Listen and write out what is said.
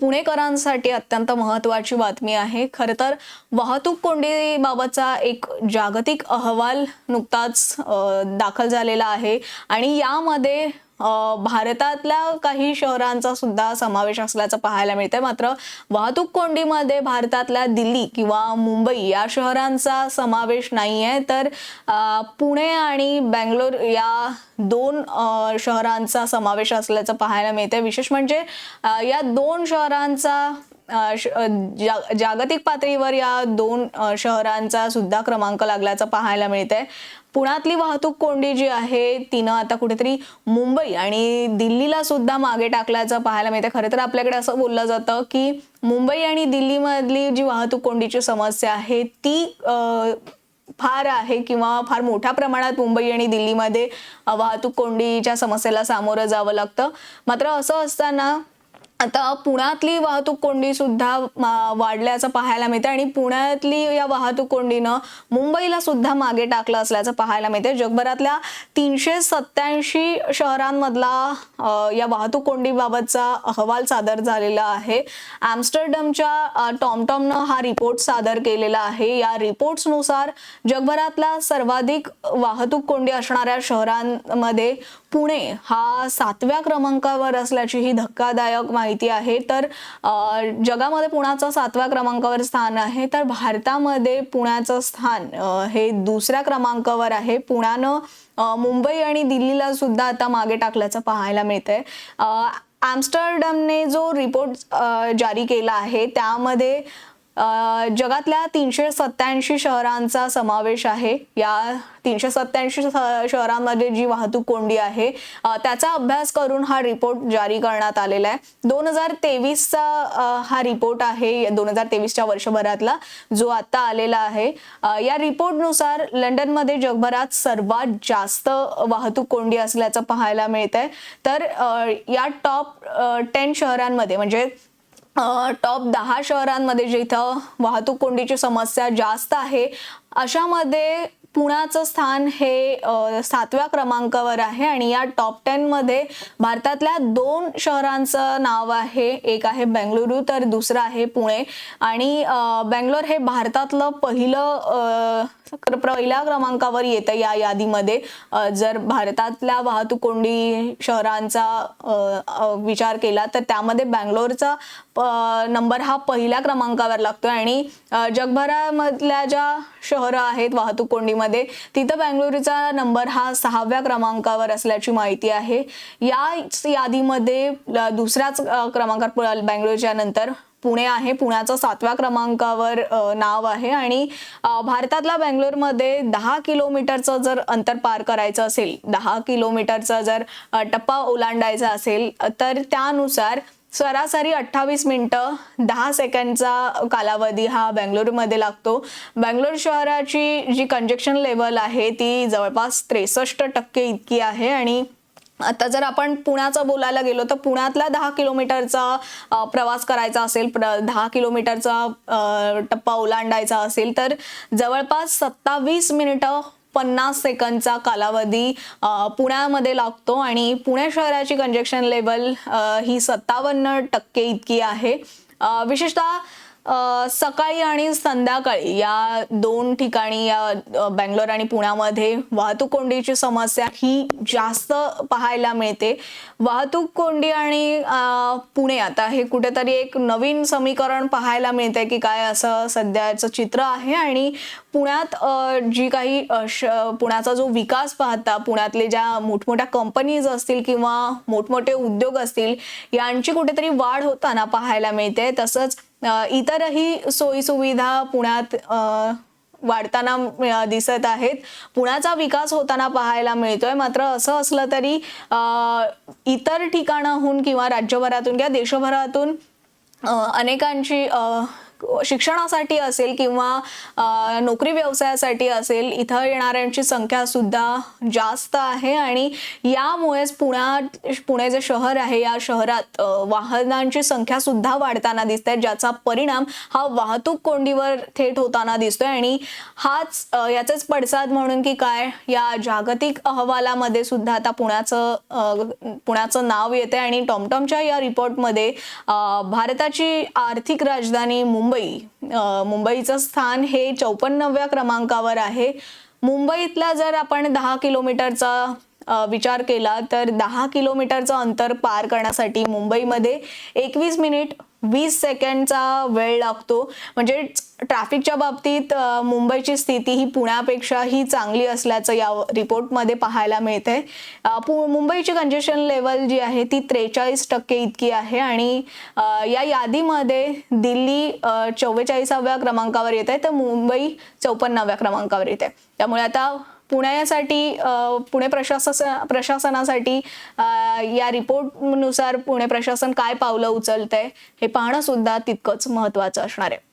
पुणेकरांसाठी अत्यंत महत्त्वाची बातमी आहे. खरं तर वाहतूक कोंडीबाबतचा एक जागतिक अहवाल नुकताच दाखल झालेला आहे. आणि यामध्ये भारतातल्या काही शहरांचा सुद्धा समावेश असल्याचं पाहायला मिळतंय. मात्र वाहतूक कोंडीमध्ये भारतातल्या दिल्ली किंवा मुंबई या शहरांचा समावेश नाही आहे तर पुणे आणि बँगलोर या दोन शहरांचा समावेश असल्याचं पाहायला मिळतंय. विशेष म्हणजे या दोन शहरांचा जागतिक पातळीवर या दोन शहरांचा सुद्धा क्रमांक लागल्याचं पाहायला मिळतंय. पुण्यातली वाहतूक कोंडी जी आहे तिनं आता कुठेतरी मुंबई आणि दिल्लीला सुद्धा मागे टाकल्याचं पाहायला मिळतं खरं तर आपल्याकडे असं बोललं जातं की मुंबई आणि दिल्लीमधली जी वाहतूक कोंडीची समस्या आहे ती फार आहे किंवा फार मोठ्या प्रमाणात मुंबई आणि दिल्लीमध्ये वाहतूक कोंडीच्या समस्येला सामोरं जावं लागतं. मात्र असं असताना आता पुण्यातली वाहतूक कोंडी सुद्धा वाढल्याचं पाहायला मिळते आणि पुण्यातली या वाहतूक कोंडीनं मुंबईला सुद्धा मागे टाकलं असल्याचं पाहायला मिळते जगभरातल्या तीनशे सत्याऐंशी शहरांमधला या वाहतूक कोंडीबाबतचा अहवाल सादर झालेला आहे. ॲम्स्टरडमच्या टॉमटॉमनं हा रिपोर्ट सादर केलेला आहे. या रिपोर्ट्सनुसार जगभरातला सर्वाधिक वाहतूक कोंडी असणाऱ्या शहरांमध्ये पुणे हा सातव्या क्रमांकावर असल्याची ही धक्कादायक माहिती आहे. तर जगामध्ये पुण्याचं सातव्या क्रमांकावर स्थान आहे. तर भारतामध्ये पुण्याचं स्थान हे दुसऱ्या क्रमांकावर आहे. पुण्यानं मुंबई आणि दिल्लीला सुद्धा आता मागे टाकल्याचं पाहायला मिळतंय. अ, जो रिपोर्ट जारी केला आहे त्यामध्ये जगातल्या तीनशे सत्याऐंशी शहरांचा समावेश आहे. या तीनशे सत्याऐंशी शहरांमध्ये जी वाहतूक कोंडी आहे त्याचा अभ्यास करून हा रिपोर्ट जारी करण्यात आलेला आहे. दोन हजार तेवीसचा हा रिपोर्ट आहे दोन हजार तेवीसच्या वर्षभरातला जो आता आलेला आहे. या रिपोर्टनुसार लंडनमध्ये जगभरात सर्वात जास्त वाहतूक कोंडी असल्याचं पाहायला मिळत आहे तर या टॉप टेन शहरांमध्ये म्हणजे टॉप दहा शहरांमध्ये जिथं वाहतूक कोंडीची समस्या जास्त आहे अशामध्ये पुण्याचं स्थान हे सातव्या क्रमांकावर आहे आणि या टॉप टेनमध्ये भारतातल्या दोन शहरांचं नाव आहे. एक आहे बेंगलुरू तर दुसरं आहे पुणे. आणि बेंगलोर हे भारतातलं पहिलं पहिल्या क्रमांकावर येतं या यादीमध्ये. जर भारतातल्या वाहतूक कोंडी शहरांचा विचार केला तर त्यामध्ये बँगलोरचा नंबर हा पहिल्या क्रमांकावर लागतो आणि जगभरामधल्या ज्या शहरं आहेत वाहतूक कोंडीमध्ये तिथं बँगलोरचा नंबर हा सहाव्या क्रमांकावर असल्याची माहिती आहे. याच यादीमध्ये दुसऱ्याच क्रमांकावर बँगलोरच्या नंतर पुणे आहे. पुण्याचं सातव्या क्रमांकावर नाव आहे आणि भारतातला बेंगलोरमध्ये दहा किलोमीटरचं जर अंतर पार करायचं असेल दहा किलोमीटरचा जर टप्पा ओलांडायचा असेल तर त्यानुसार सरासरी अठ्ठावीस मिनटं दहा सेकंडचा कालावधी हा बेंगलोरमध्ये लागतो. बेंगलोर शहराची जी कंजेक्शन लेवल आहे ती जवळपास त्रेसष्ट टक्के इतकी आहे आणि आता जर आपण पुण्याचं बोलायला गेलो तर पुण्यातला दहा किलोमीटरचा प्रवास करायचा असेल प्र दहा किलोमीटरचा टप्पा ओलांडायचा असेल तर जवळपास सत्तावीस मिनिटं पन्नास सेकंदचा कालावधी पुण्यामध्ये लागतो आणि पुणे शहराची कंजेक्शन लेवल ही सत्तावन्न टक्के इतकी आहे. विशेषतः सकाळी आणि संध्याकाळी या दोन ठिकाणी या बँगलोर आणि पुण्यामध्ये वाहतूक कोंडीची समस्या ही जास्त पाहायला मिळते. वाहतूक कोंडी आणि पुणे आता हे कुठेतरी एक नवीन समीकरण पाहायला मिळते की काय असं सध्याचं चित्र आहे आणि पुण्यात जी काही श- पुण्याचा जो विकास पाहता पुण्यातले ज्या मोठमोठ्या कंपनीज असतील किंवा मोठमोठे उद्योग असतील यांची कुठेतरी वाढ होताना पाहायला मिळते. तसंच इतरही सोयीसुविधा पुण्यात वाढताना दिसत आहेत. पुण्याचा विकास होताना पाहायला मिळतोय. मात्र असं असलं तरी इतर ठिकाणाहून किंवा राज्यभरातून किंवा देशभरातून अनेकांची शिक्षणासाठी असेल किंवा नोकरी व्यवसायासाठी असेल इथं येणाऱ्यांची संख्या सुद्धा जास्त आहे आणि यामुळेच पुण्यात पुणे जे शहर आहे या शहरात वाहनांची संख्या सुद्धा वाढताना दिसते ज्याचा परिणाम हा वाहतूक कोंडीवर थेट होताना दिसतोय आणि हाच याचाच पडसाद म्हणून की काय या जागतिक अहवालामध्ये सुद्धा आता पुण्याचं पुण्याचं नाव येते आणि टॉमटॉमच्या या रिपोर्टमध्ये भारताची आर्थिक राजधानी मुंबई मुंबई. मुंबईचं स्थान हे चौपन्नव्या क्रमांकावर आहे. मुंबईतला जर आपण दहा किलोमीटरचा विचार केला तर दहा किलोमीटरचं अंतर पार करण्यासाठी मुंबईमध्ये एकवीस मिनिट वीस सेकंडचा वेळ लागतो. म्हणजे ट्रॅफिकच्या बाबतीत मुंबईची स्थिती ही पुण्यापेक्षाही चांगली असल्याचं या रिपोर्टमध्ये पाहायला मिळते पु- मुंबईची कंजेशन लेवल जी आहे ती त्रेचाळीस टक्के इतकी आहे आणि या यादीमध्ये दिल्ली चव्वेचाळीसाव्या क्रमांकावर येत आहे तर मुंबई चौपन्नाव्या क्रमांकावर येते त्यामुळे आता पुण्यासाठी पुणे प्रशासन प्रशासनासाठी या रिपोर्टनुसार पुणे प्रशासन काय पावलं उचलतंय हे पाहणं सुद्धा तितकंच महत्त्वाचं असणार आहे.